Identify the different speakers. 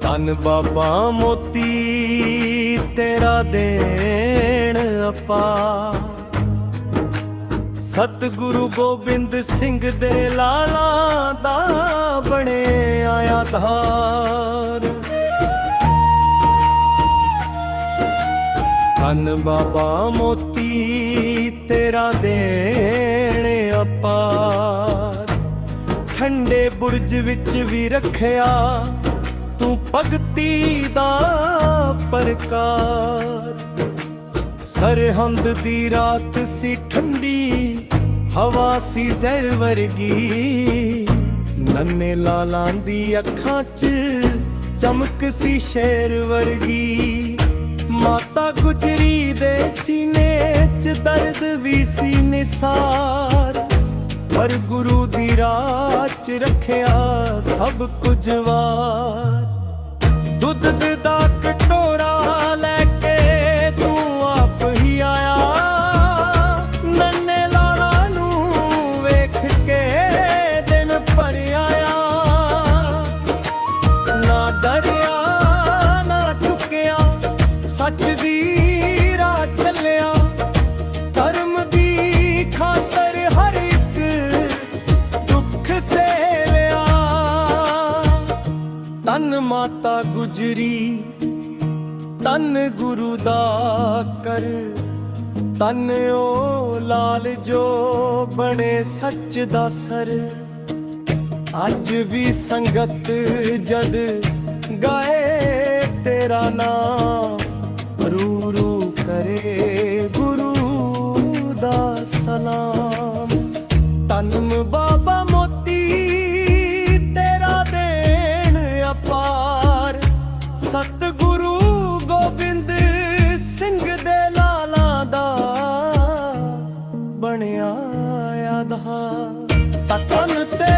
Speaker 1: ਧੰਨ ਬਾਬਾ ਮੋਤੀ, ਤੇਰਾ ਦੇਣ ਅਪਾ ਸਤਿਗੁਰੂ ਗੋਬਿੰਦ ਸਿੰਘ ਦੇ ਲਾਲਾ ਦਾ ਬਣੇ ਆਇਆ ਧਾਰ। ਧੰਨ ਬਾਬਾ ਮੋਤੀ, ਤੇਰਾ ਦੇਣ ਅਪਾਰ ਠੰਡੇ ਬੁਰਜ ਵਿੱਚ ਵੀ ਰੱਖਿਆ, ਤੂੰ ਭਗਤੀ ਦਾ ਪ੍ਰਕਾਰ। ਸਰਹੰਦ ਦੀ ਰਾਤ ਸੀ ਠੰਡੀ, ਹਵਾ ਸੀ ਜ਼ਹਿਰ ਵਰਗੀ। ਨੰਨੇ ਲਾਲਾਂ ਦੀ ਅੱਖਾਂ 'ਚ ਚਮਕ ਸੀ ਸ਼ੇਰ ਵਰਗੀ। ਮਾਤਾ ਗੁਜਰੀ ਦੇ ਸੀਨੇ 'ਚ ਦਰਦ ਵੀ ਸੀ ਨਿਸਾਰ। ਪਰ ਗੁਰੂ ਦੀ ਰਾਹ 'ਚ ਰੱਖਿਆ ਸਭ ਕੁਝ ਵਾਰ। ਦੁੱਧ ਦਾ ਤਨ ਮਾਤਾ ਗੁਜਰੀ, ਤਨ ਗੁਰੂ ਦਾ ਕਰ। ਤਨ ਉਹ ਲਾਲ ਜੋ ਬਣੇ ਸੱਚ ਦਾ ਸਰ। ਅੱਜ ਵੀ ਸੰਗਤ ਜਦ ਗਾਏ ਤੇਰਾ ਨਾਮ, ਰੂ ਰੂ ਕਰੇ ਗੁਰੂ ਦਾ ਸਲਾਮ। ਤਨਮ ਬਾਬਾ ਬਣਿਆ ਆਧਾਰ ਤਨ ਤੇ